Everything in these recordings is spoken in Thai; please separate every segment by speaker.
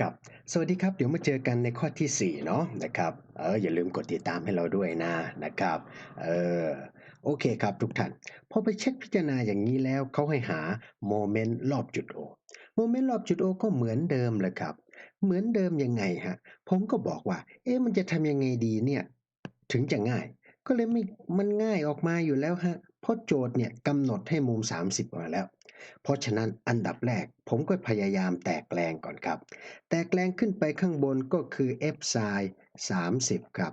Speaker 1: ครับ สวัสดีครับ เดี๋ยวมาเจอกันในข้อที่ 4 เนาะนะครับ เออ อย่าลืมกดติดตามให้เราด้วยนะนะครับ เออ โอเคครับทุกท่าน พอไปเช็คพิจารณาอย่างนี้แล้วเขาให้หาโมเมนต์รอบจุด O โมเมนต์รอบจุด O ก็เหมือนเดิมเลยครับ เหมือนเดิมยังไงฮะ ผมก็บอกว่า เอ๊ะ มันจะทำยังไงดีเนี่ย ถึงจะง่าย ก็เลยไม่มันง่ายออกมาอยู่แล้วฮะ เพราะโจทย์เนี่ยกำหนดให้มุม 30มาแล้ว เพราะฉะนั้นอันดับแรกผมก็พยายามแตกแรงก่อนครับ แตกแรงขึ้นไปข้างบนก็คือ f sin 30 ครับ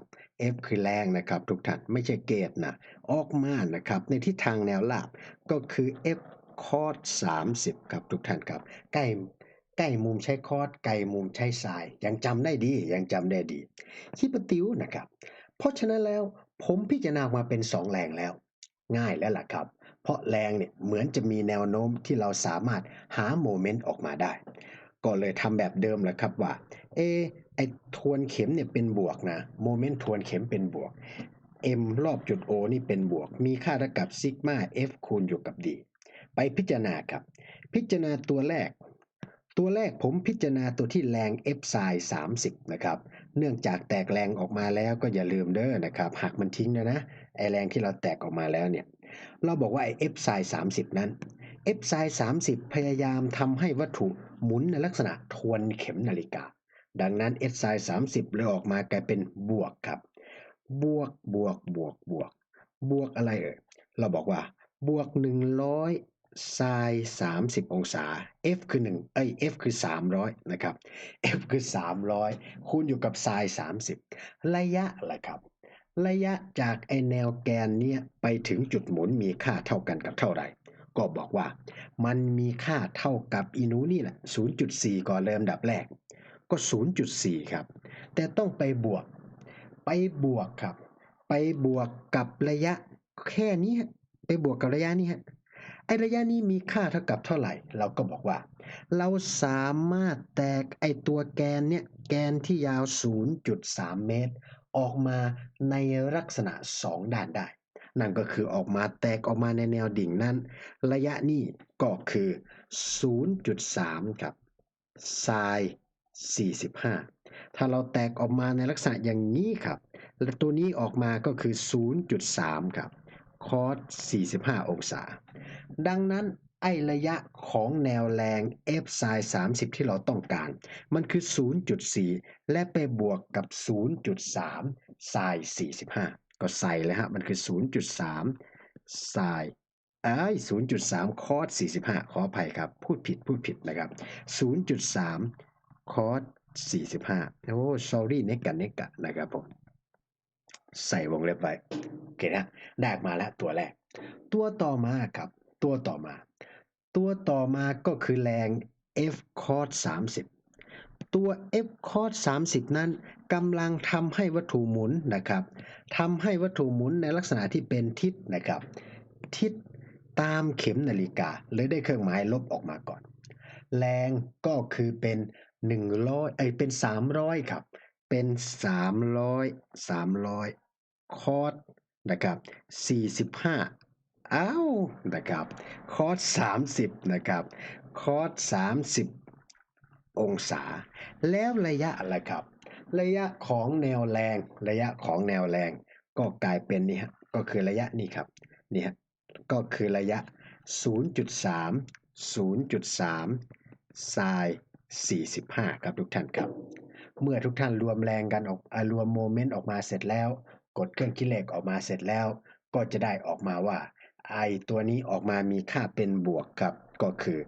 Speaker 1: f คือแรงนะครับทุกท่านไม่ใช่เกตนะออกมานะครับ ในทิศทางแนวราบก็คือ f cos 30 ครับทุกท่านครับ ใกล้ใกล้มุมใช้คอสไกลมุมใช้ไซน์ยังจำได้ดี ยังจำได้ดีคิปติวนะครับ เพราะฉะนั้นแล้วผมพิจารณามาเป็น2แรงแล้ว ง่ายแล้วล่ะครับ เพราะแรงเนี่ยเหมือนจะมีแนวโน้มที่เราสามารถหาโมเมนต์ออกมาได้ ก็เลยทำแบบเดิมแหละครับว่า เอไอทวนเข็มเนี่ยเป็นบวกนะโมเมนต์ทวนเข็มเป็นบวก m รอบจุด O นี่เป็นบวก มีค่าเท่ากับซิกมา f คูณอยู่กับ d ไปพิจารณาครับ พิจารณาตัวแรก ตัวแรกผมพิจารณาตัวที่แรง f sin 30 นะครับ เนื่องจากแตกแรงออกมาแล้วก็อย่าลืมเด้อนะครับหักมันทิ้งนะนะ ไอแรงที่เราแตกออกมาแล้วเนี่ย เราบอกว่าไอ้ f sin 30 นั้น f sin 30 พยายามทำให้วัตถุหมุนในลักษณะทวนเข็มนาฬิกา ดังนั้น f sin 30เลยออกมากลายเป็นบวกครับ บวกบวกบวกบวก บวกอะไรเอ่ย เราบอกว่า บวก 100 sin 30 องศา f คือ 1 เอ้ย f คือ 300 นะครับ f คือ 300 คูณอยู่กับ sin 30 ระยะล่ะครับ ระยะจากไอแนวแกนเนี้ยไปถึงจุดหมุนมีค่าเท่ากันกับเท่าไหร่ ก็บอกว่ามันมีค่าเท่ากับอีนูนี่แหละ 0.4 ก่อนเริ่มดับแรก ก็ 0.4 ครับ แต่ต้องไปบวก ไปบวกครับ ไปบวกกับระยะแค่นี้ ไปบวกกับระยะนี้ฮะไอระยะนี้มีค่าเท่ากับเท่าไหร่ เราก็บอกว่า เราสามารถแตกไอตัวแกนเนี่ยแกนที่ยาว 0.3 เมตร ออกมาในลักษณะ 2 ด้านได้ นั่นก็คือออกมาแตกออกมาในแนวดิ่งนั้น ระยะนี้ก็คือ 0.3 ครับ sin 45 ถ้าเราแตกออกมาในลักษณะอย่างนี้ครับ และตัวนี้ออกมาก็คือ 0.3 ครับ cos 45 องศา ดังนั้น ไอระยะของแนวแรง f sin 30 ที่เราต้องการ มันคือ 0.4 และไปบวกกับ 0.3 sin 45 ก็ใส่เลยฮะ มันคือ 0.3 sin ไอ้ย0.3 cos 45 ขออภัยครับ พูดผิด พูดผิดนะครับ 0.3 cos 45 โอ้ sorry เนกะเนกะนะครับผม ใส่วงเล็บไว้โอเคนะ ได้ออกมาแล้วตัวแรก ตัวต่อมาครับ ตัวต่อมา ตัวต่อมาก็คือแรง F cos 30 ตัว F cos 30 นั้นกำลังทำให้วัตถุหมุนนะครับทำให้วัตถุหมุนในลักษณะที่เป็นทิศนะครับ ทิศตามเข็มนาฬิกาเลยได้เครื่องหมายลบออกมาก่อน แรงก็คือเป็น 100ไอยเป็น 300 ครับ เป็น 300 300 คอสนะครับ45 อ้าวนะครับ คอร์ส30 นะครับ คอร์ส30 องศา แล้วระยะอะไรครับ ระยะของแนวแรง ระยะของแนวแรง ก็กลายเป็นนี่ฮะ ก็คือระยะนี้ครับ นี่ฮะ ก็คือระยะ 0.3 0.3 sin 45 ครับทุกท่านครับ เมื่อทุกท่านรวมแรงกันออกรวมโมเมนต์ออกมาเสร็จแล้ว กดเครื่องคิดเลขออกมาเสร็จแล้ว ก็จะได้ออกมาว่า ไอตัวนี้ออกมามีค่าเป็นบวกครับ ก็คือ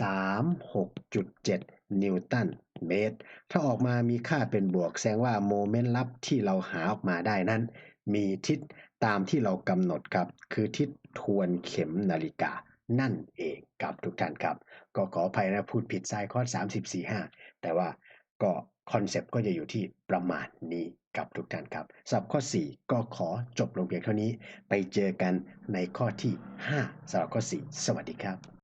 Speaker 1: 36.7 นิวตันเมตร ถ้าออกมามีค่าเป็นบวก แสดงว่าโมเมนต์ลับที่เราหาออกมาได้นั้น มีทิศตามที่เรากำหนดครับ คือทิศทวนเข็มนาฬิกานั่นเองครับทุกท่านครับ ก็ขออภัยนะพูดผิดไซคอส34 5 แต่ว่า ก็คอนเซปต์ก็จะอยู่ที่ประมาณนี้กับทุกท่านครับสำหรับข้อ 4 ก็ขอจบลงเพียงเท่านี้ ไปเจอกันในข้อที่ 5สำหรับข้อ 4 สวัสดีครับ